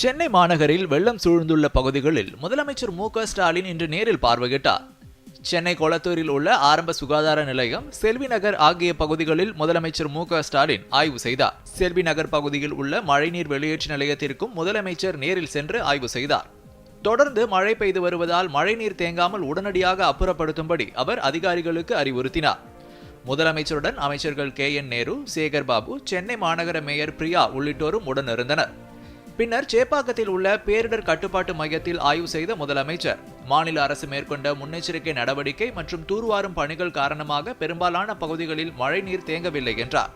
சென்னை மாநகரில் வெள்ளம் சூழ்ந்துள்ள பகுதிகளில் முதலமைச்சர் மு ஸ்டாலின் இன்று நேரில் பார்வையிட்டார். சென்னை கொளத்தூரில் உள்ள ஆரம்ப சுகாதார நிலையம் செல்வி நகர் ஆகிய பகுதிகளில் முதலமைச்சர் மு ஸ்டாலின் ஆய்வு செய்தார். செல்வி நகர் பகுதியில் உள்ள மழைநீர் வெளியேற்று நிலையத்திற்கும் முதலமைச்சர் நேரில் சென்று ஆய்வு செய்தார். தொடர்ந்து மழை பெய்து வருவதால் மழைநீர் தேங்காமல் உடனடியாக அப்புறப்படுத்தும்படி அவர் அதிகாரிகளுக்கு அறிவுறுத்தினார். முதலமைச்சருடன் அமைச்சர்கள் கே என் நேரு சேகர் பாபு சென்னை மாநகர மேயர் பிரியா உள்ளிட்டோரும் உடனிருந்தனர். பின்னர் சேப்பாக்கத்தில் உள்ள பேரிடர் கட்டுப்பாட்டு மையத்தில் ஆய்வு செய்த முதலமைச்சர். மாநில அரசு மேற்கொண்ட முன்னெச்சரிக்கை நடவடிக்கை மற்றும் தூர்வாரும் பணிகள் காரணமாக பெரும்பாலான பகுதிகளில் மழைநீர் தேங்கவில்லை என்றார்.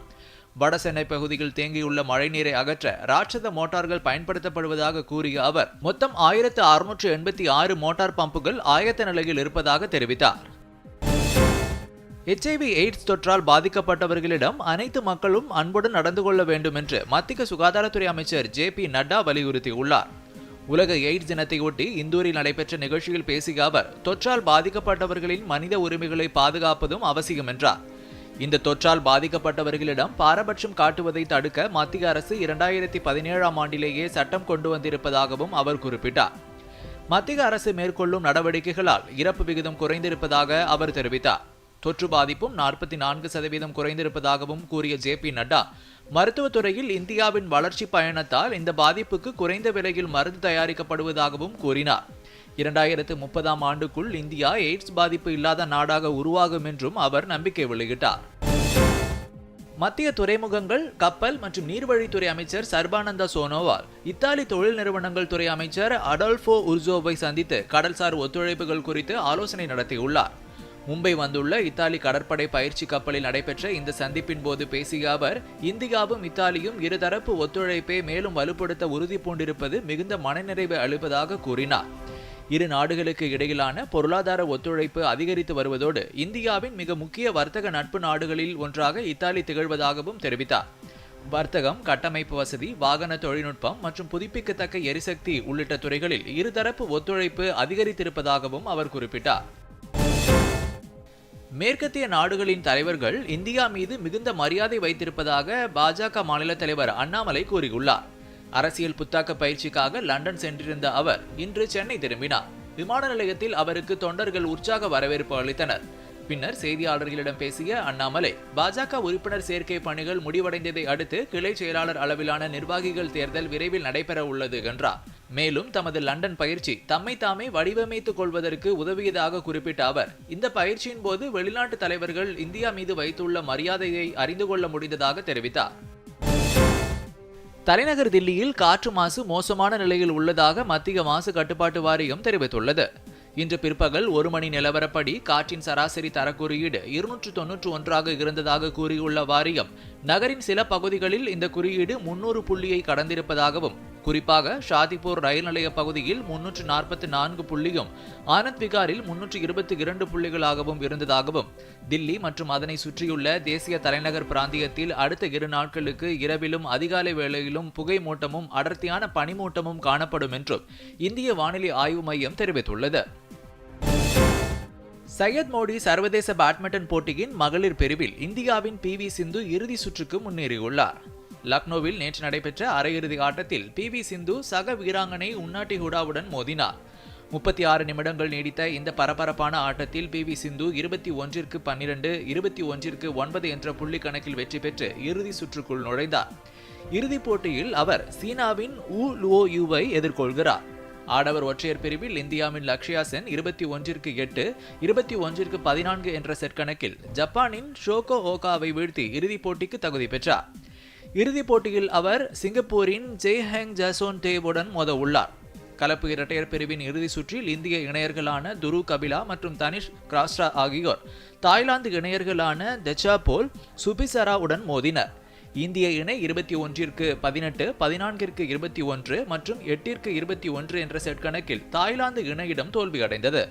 வட சென்னை பகுதியில் தேங்கியுள்ள மழைநீரை அகற்ற ராட்சத மோட்டார்கள் பயன்படுத்தப்படுவதாக கூறிய அவர் மொத்தம் ஆயிரத்து அறுநூற்று எண்பத்தி ஆறு மோட்டார் பம்புகள் ஆயத்த நிலையில் இருப்பதாக தெரிவித்தார். எச்ஐவி எய்ட்ஸ் தொற்றால் பாதிக்கப்பட்டவர்களிடம் அனைத்து மக்களும் அன்புடன் நடந்து கொள்ள வேண்டும் என்று மத்திய சுகாதாரத்துறை அமைச்சர் ஜே பி நட்டா வலியுறுத்தியுள்ளார். உலக எய்ட்ஸ் தினத்தையொட்டி இந்தூரில் நடைபெற்ற நிகழ்ச்சியில் பேசிய அவர் தொற்றால் பாதிக்கப்பட்டவர்களின் மனித உரிமைகளை பாதுகாப்பதும் அவசியம் என்றார். இந்த தொற்றால் பாதிக்கப்பட்டவர்களிடம் பாரபட்சம் காட்டுவதை தடுக்க மத்திய அரசு இரண்டாயிரத்தி பதினேழாம் ஆண்டிலேயே சட்டம் கொண்டு வந்திருப்பதாகவும் அவர் குறிப்பிட்டார். மத்திய அரசு மேற்கொள்ளும் நடவடிக்கைகளால் இறப்பு விகிதம் குறைந்திருப்பதாக அவர் தெரிவித்தார். தொற்று பாதிப்பும் நாற்பத்தி நான்கு சதவீதம் குறைந்திருப்பதாகவும் கூறிய ஜே பி நட்டா. மருத்துவத்துறையில் இந்தியாவின் வளர்ச்சி பயணத்தால் இந்த பாதிப்புக்கு குறைந்த விலையில் மருந்து தயாரிக்கப்படுவதாகவும் கூறினார். இரண்டாயிரத்து முப்பதாம் ஆண்டுக்குள் இந்தியா எய்ட்ஸ் பாதிப்பு இல்லாத நாடாக உருவாகும் என்றும் அவர் நம்பிக்கை வெளியிட்டார். மத்திய துறைமுகங்கள் கப்பல் மற்றும் நீர்வழித்துறை அமைச்சர் சர்பானந்தா சோனோவால் இத்தாலி தொழில் நிறுவனங்கள் துறை அமைச்சர் அடல்ஃபோ உர்சோவை சந்தித்து கடல்சார் ஒத்துழைப்புகள் குறித்து ஆலோசனை நடத்தியுள்ளார். மும்பை வந்துள்ள இத்தாலி கடற்படை பயிற்சி கப்பலில் நடைபெற்ற இந்த சந்திப்பின் போது பேசிய அவர் இந்தியாவும் இத்தாலியும் இருதரப்பு ஒத்துழைப்பை மேலும் வலுப்படுத்த உறுதி பூண்டிருப்பது மிகுந்த மனநிறைவு அளிப்பதாக கூறினார். இரு நாடுகளுக்கு இடையிலான பொருளாதார ஒத்துழைப்பு அதிகரித்து வருவதோடு இந்தியாவின் மிக முக்கிய வர்த்தக நட்பு நாடுகளில் ஒன்றாக இத்தாலி திகழ்வதாகவும் தெரிவித்தார். வர்த்தகம் கட்டமைப்பு வசதி வாகன தொழில்நுட்பம் மற்றும் புதுப்பிக்கத்தக்க எரிசக்தி உள்ளிட்ட துறைகளில் இருதரப்பு ஒத்துழைப்பு அதிகரித்திருப்பதாகவும் அவர் குறிப்பிட்டார். மேற்கத்திய நாடுகளின் தலைவர்கள் இந்தியா மீது மிகுந்த மரியாதை வைத்திருப்பதாக பாஜக மாநில தலைவர் அண்ணாமலை கூறியுள்ளார். அரசியல் புத்தாக்க பயிற்சிக்காக லண்டன் சென்றிருந்த அவர் இன்று சென்னை திரும்பினார். விமான நிலையத்தில் அவருக்கு தொண்டர்கள் உற்சாக வரவேற்பு அளித்தனர். பின்னர் செய்தியாளர்களிடம் பேசிய அண்ணாமலை பாஜக உறுப்பினர் சேர்க்கை பணிகள் முடிவடைந்ததை அடுத்து கிளை செயலாளர் அளவிலான நிர்வாகிகள் தேர்தல் விரைவில் நடைபெற உள்ளது என்றார். மேலும் தமது லண்டன் பயிற்சி தம்மை தாமே வடிவமைத்துக் கொள்வதற்கு உதவியதாக குறிப்பிட்ட அவர் இந்த பயிற்சியின் போது வெளிநாட்டு தலைவர்கள் இந்தியா மீது வைத்துள்ள மரியாதையை அறிந்து கொள்ள முடிந்ததாக தெரிவித்தார். தலைநகர் தில்லியில் காற்று மாசு மோசமான நிலையில் உள்ளதாக மத்திய மாசு கட்டுப்பாட்டு வாரியம் தெரிவித்துள்ளது. இன்று பிற்பகல் ஒரு மணி நிலவரப்படி காற்றின் சராசரி தரக்குறியீடு இருநூற்று தொன்னூற்று ஒன்றாக இருந்ததாக கூறியுள்ள வாரியம் நகரின் சில பகுதிகளில் இந்த குறியீடு முன்னூறு புள்ளியை கடந்திருப்பதாகவும் குறிப்பாக ஷாதிப்பூர் ரயில் நிலைய பகுதியில் முன்னூற்று நாற்பத்தி நான்கு புள்ளியும் ஆனந்த் விகாரில் முன்னூற்று இருபத்தி இரண்டு புள்ளிகளாகவும் இருந்ததாகவும் தில்லி மற்றும் அதனை சுற்றியுள்ள தேசிய தலைநகர் பிராந்தியத்தில் அடுத்த இரு நாட்களுக்கு இரவிலும் அதிகாலை வேளையிலும் புகை மூட்டமும் அடர்த்தியான பனிமூட்டமும் காணப்படும் என்றும் இந்திய வானிலை ஆய்வு மையம் தெரிவித்துள்ளது. சையத் மோடி சர்வதேச பேட்மிண்டன் போட்டியின் மகளிர் பிரிவில் இந்தியாவின் பி வி சிந்து இறுதி சுற்றுக்கு முன்னேறியுள்ளார். லக்னோவில் நேற்று நடைபெற்ற அரையிறுதி ஆட்டத்தில் பி வி சிந்து சக வீராங்கனை உன்னாட்டி ஹுடாவுடன் மோதினார். முப்பத்தி ஆறு நிமிடங்கள் நீடித்த இந்த பரபரப்பான ஆட்டத்தில் பி வி சிந்து இருபத்தி ஒன்றிற்கு பன்னிரண்டு இருபத்தி ஒன்றிற்கு ஒன்பது என்ற புள்ளி கணக்கில் வெற்றி பெற்று இறுதி சுற்றுக்குள் நுழைந்தார். இறுதிப் போட்டியில் அவர் சீனாவின் ஊ லுவோ யூவை எதிர்கொள்கிறார். ஆடவர் ஒற்றையர் பிரிவில் இந்தியாவின் லக்ஷயா சென் இருபத்தி ஒன்றிற்கு எட்டு இருபத்தி ஒன்றிற்கு பதினான்கு என்ற செட் கணக்கில் ஜப்பானின் ஷோகோ ஓகாவை வீழ்த்தி இறுதிப் போட்டிக்கு தகுதி பெற்றார். இறுதிப் போட்டியில் அவர் சிங்கப்பூரின் ஜெய்ஹேங் ஜசோன் தேவுடன் மோத உள்ளார் கலப்பு இரட்டையர் பிரிவின் இறுதி சுற்றில் இந்திய இணையர்களான துரு கபிலா மற்றும் தனிஷ் கிராஸ்ரா ஆகியோர் தாய்லாந்து இணையர்களான தெச்சாபோல் சுபிசராவுடன் மோதினர். இந்திய இணை இருபத்தி ஒன்றிற்கு பதினெட்டு பதினான்கிற்கு இருபத்தி ஒன்று மற்றும் எட்டிற்கு இருபத்தி ஒன்று என்ற செட் கணக்கில் தாய்லாந்து இணையிடம் தோல்வியடைந்தது.